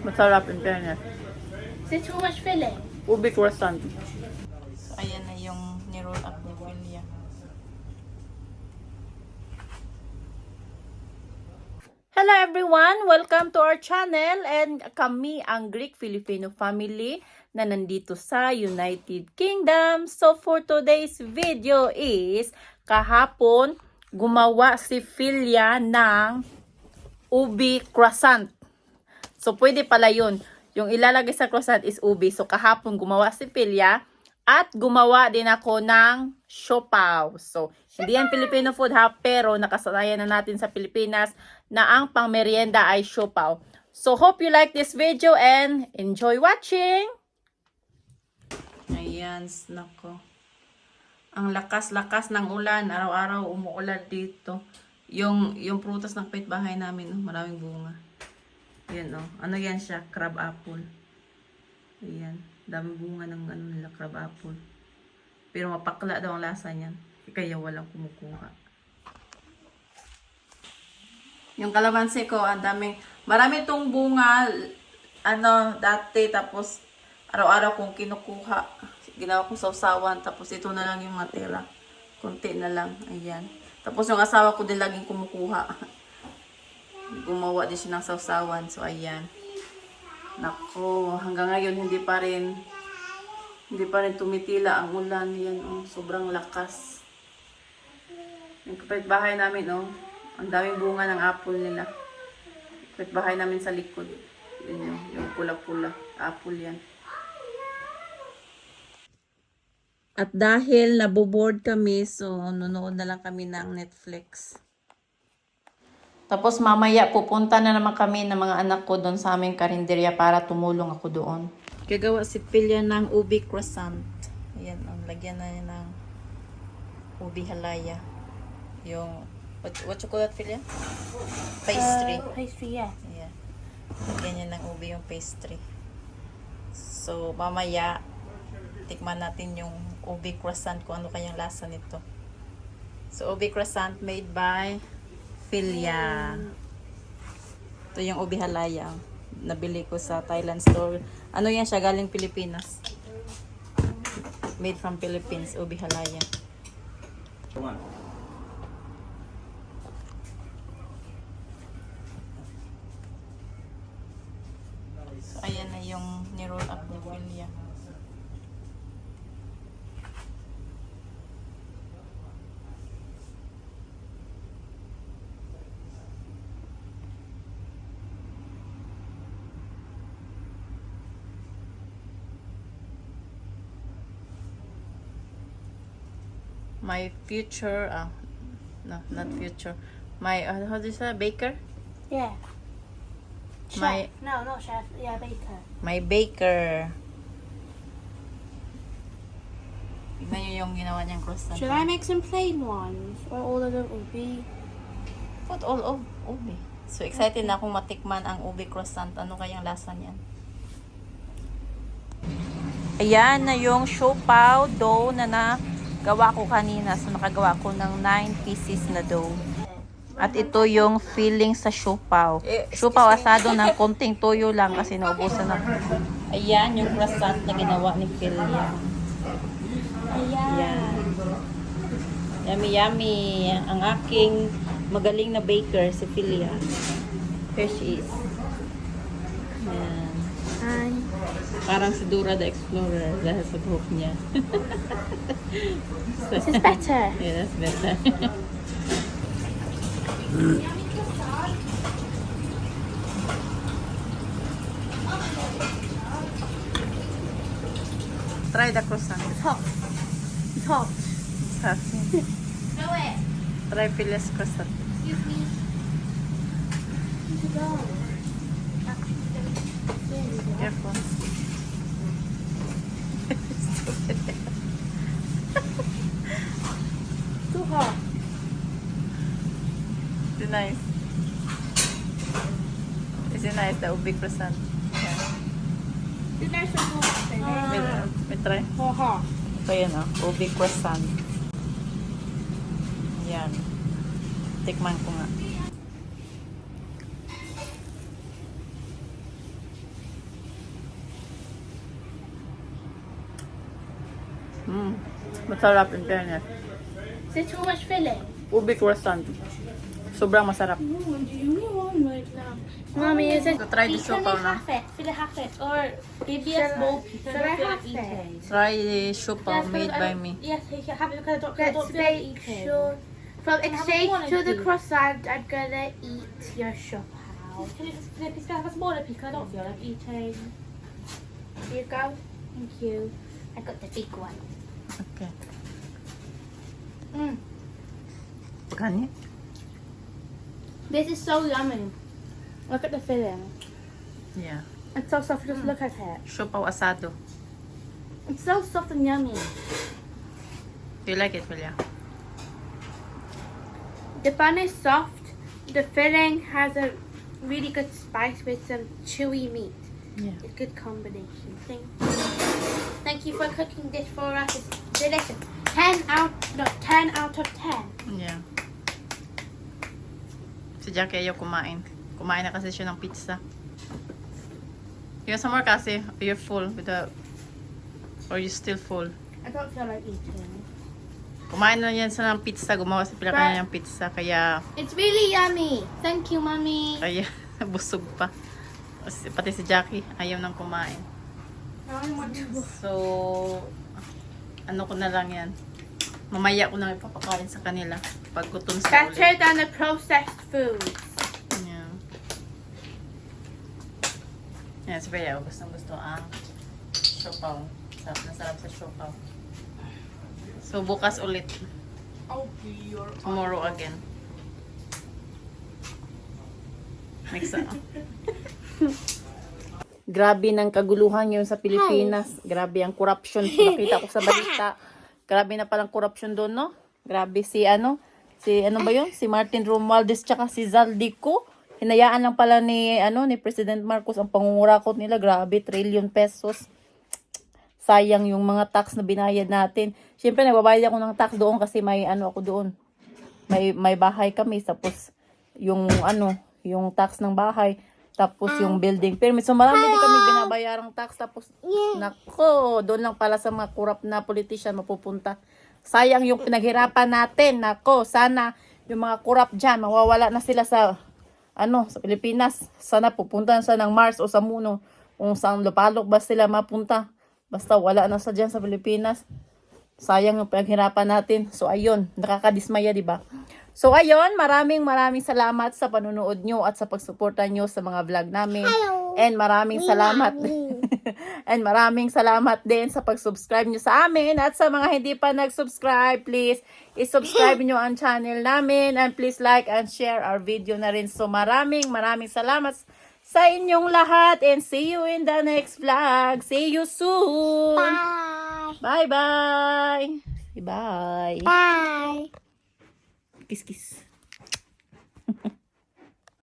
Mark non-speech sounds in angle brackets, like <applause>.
Masarap in fairness. Is it too much filling? Ubi croissant. So, ayan na yung ni-roll up ni Philia. Hello everyone! Welcome to our channel and kami ang Greek Filipino family na nandito sa United Kingdom. So for today's video is kahapon gumawa si Philia ng ubi croissant. So pwede pala yun. Yung ilalagay sa croissant is ubi. So kahapon gumawa si Philia at gumawa din ako ng siopaw. So, hindi yan Filipino food ha, pero nakasanayan na natin sa Pilipinas na ang pangmerienda ay siopaw. So, hope you like this video and enjoy watching! Ayan, nako. Ang lakas-lakas ng ulan. Araw-araw umuulan dito. Yung, yung prutas ng bahay namin, oh, maraming bunga. Ayan, oh. Ano yan siya? Crab apple. Ayan. Dami bunga ng ano nila, crab apple. Pero mapakla daw ang lasa niyan. Kaya walang kumukuha. Yung kalamansi ko, ang daming, marami tong bunga, ano, dati, tapos, araw-araw kong kinukuha. Ginawa ko sausawan, tapos ito na lang yung matira. Kunti na lang, ayan. Tapos yung asawa ko din laging kumukuha. <laughs> Gumawa din siya ng sausawan, so ayan. Nako, hanggang ngayon hindi pa rin, hindi pa rin tumitila ang ulan. Yan, oh, sobrang lakas. Yung kapitbahay namin, oh, ang daming bunga ng apple nila. Kapitbahay namin sa likod. Yun yung, yung pula-pula. Apple yan. At dahil naboboard kami, so nunood na lang kami ng Netflix. Tapos mamaya pupunta na naman kami ng mga anak ko doon sa aming karinderya para tumulong ako doon. Gagawa si Pilya ng ubi croissant. Ayan, ang lagyan na niya ng ubi halaya. Yung, what, what you call that, Pilya? Pastry. Uh, pastry, yeah. Ayan. Lagyan niya ng ubi yung pastry. So, mamaya, tikman natin yung ubi croissant kung ano kayang lasa nito. So, ubi croissant made by Philia. Ito yung ubi halaya. Nabili ko sa Thailand store. Ano yan siya? Galing Pilipinas. Made from Philippines. Ubi halaya. So, ayan na yung ni-roll up ni Philia. My future, ah, no, not future. My, uh, how do you say, baker? Yeah. Chef. My- No, not chef. Yeah, baker. My baker. Tignan nyo yung ginawa niyang croissant. Should I make some plain ones? Or all of them be... Put all of ube. So excited na akong matikman ang ube croissant. Ano kayang lasa niyan? Ayan na yung siopaw dough na nagawa ko kanina. So nakagawa ko ng 9 pieces na dough. At ito yung filling sa siopaw. Siopaw asado ng konting toyo lang kasi naubusan na. Ayan yung croissant na ginawa ni Philia. Ayan. Yummy, yummy. Ang aking magaling na baker, si Philia. Here she is. Ayan. Parang si Dora the Explorer dahil sa buhok niya. <laughs> This is better. yeah, that's better. Try the croissant. It's hot. It's hot. Sarap. Go it. Try Philia's croissant. Excuse me. Careful. <laughs> Too hot. It nice? Is it nice, the ubi croissant? Yeah. Is there some more in May, may try. Hot, hot. Ito yan oh, ubi croissant. Yan. Tikman ko nga. Masarap in fairness. Is it too much filling? Ubi croissant. Sobrang masarap. No, I'm the only one right now. Mommy, is it? So, try the Can na. half it? Fill it half it. Or Give me Should a small I- piece. should I I don't feel have like it? Try the siopaw Yes, made by me. Yes, you have it because I don't, 'cause I Let's don't feel like make eating. sure. From exchange to the to. croissant, I'm gonna eat your siopaw. Can you just flip it? Can I have a smaller piece? 'Cause I don't feel like eating. Here you go. Thank you. I got the big one. Okay. Mm. Kani? This is so yummy. Look at the filling. Yeah. It's so soft. Just look at it. Siopaw asado. It's so soft and yummy. Do you like it, Julia? The bun is soft. The filling has a really good spice with some chewy meat. Yeah. A good combination. Thank you. Thank you for cooking this for us. Delicious. 10 out, no, 10 out of 10. Yeah. Si Jackie ayaw kumain. Kumain na kasi siya ng pizza. Yung sa more kasi, you're full with the... Or you still full. I don't feel like eating. Kumain na yan sa ng pizza. Gumawa si Pila kanya ng pizza. Kaya, It's really yummy. Thank you, mommy. kaya <laughs> busog pa. Pati si Jackie, ayaw nang kumain. Want. So, ano ko na lang yan. Mamaya ko na ipapakain sa kanila. Pag gutom sa Better ulit. than the processed foods. Yeah. Yan, si Bea, gustong gusto ang siopaw. Sarap na sarap sa siopaw. So, bukas ulit. Tomorrow again. Next ah. <laughs> Grabe ng kaguluhan yun sa Pilipinas. Grabe ang corruption. Nakita ko sa balita. <laughs> Grabe na palang corruption doon, no? Grabe si ano? Si ano ba yun? Si Martin Romualdez tsaka si Zaldico. Hinayaan lang pala ni ano ni President Marcos ang pangungurakot nila. Grabe, trillion pesos. Sayang yung mga tax na binayad natin. Siyempre, nagbabayad ako ng tax doon kasi may ano ako doon. May may bahay kami tapos yung ano, yung tax ng bahay tapos yung building permit. So marami din kami binabayarang tax tapos nako, doon lang pala sa mga corrupt na politician mapupunta. Sayang yung pinaghirapan natin. Nako, sana yung mga corrupt diyan mawawala na sila sa ano, sa Pilipinas. Sana pupunta na sila ng Mars o sa Muno kung saan lupalok ba sila mapunta. Basta wala na sa dyan sa Pilipinas. Sayang yung pinaghirapan natin. So, ayun. Nakakadismaya, di ba? So, ayun. Maraming maraming salamat sa panunood nyo at sa pagsuporta nyo sa mga vlog namin. And maraming salamat. <laughs> And maraming salamat din sa pag-subscribe nyo sa amin. At sa mga hindi pa nag-subscribe, please, i-subscribe nyo ang channel namin. And please like and share our video na rin. So, maraming maraming salamat sa inyong lahat. And see you in the next vlog. See you soon. Bye. Bye-bye. Bye. Bye. Kiss, kiss.